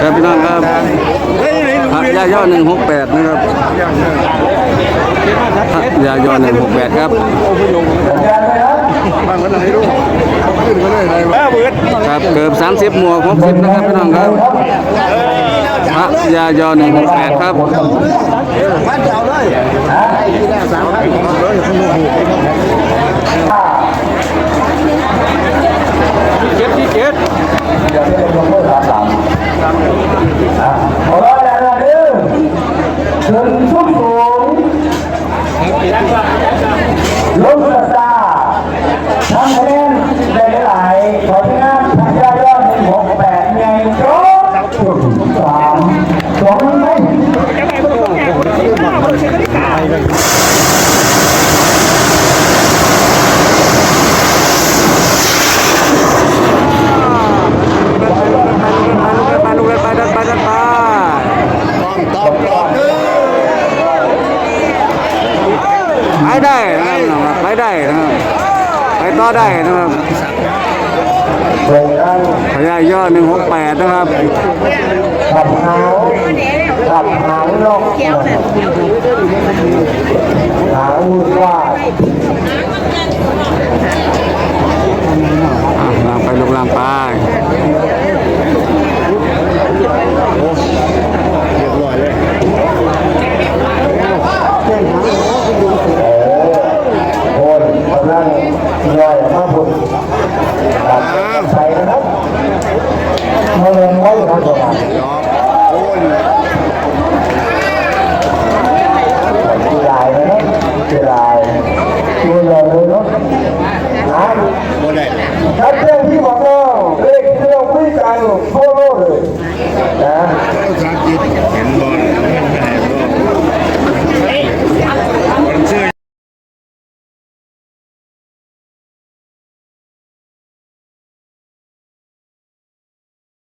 ครับพี่น้องครับพระยาย่อหนึ่งหกแปดนะครับพระยาย่อหนึ่งหกแปดครับบางวันไหนรู้ขึ้นมาเลยไหนมาเบิดครับเกือบสามสิบหมวกหกสิบนะครับพี่น้องครับพระยาย่อหนึ่งหกแปดครับพันเจ้าเลยไอ้ที่ได้สามพันเลยเจ็ดที่เจ็ด ขอร้อยแล้วนะเด้อ ถึงชุ่มสูงลงสตาร์ทำคะแนนได้หลายผลงานทางยอดยอดหนึ่งหกแปดไงโจ๊กสามสองไหม ไปลูกเลยไปดันไปดันไป ตอบรอบเด้อ ไปได้นะครับไปได้นะครับไปต่อได้นะครับพญายอดหนึ่งหกแปดนะครับขับหาขับหางนกหางวุ่นวายอะลางไปลูกลางไป เรียบร้อยเลย โอนกำลังย่อยมาบุญตัดใส่นะครับมาลงไว้ ครับผมโอ้ยกีฬานะครับกีฬาตัวใหญ่เลยเนาะนะโม่ได้ชัดเจนที่บอกว่าเลขที่เราคุยกันทั่วโลกเลยนะ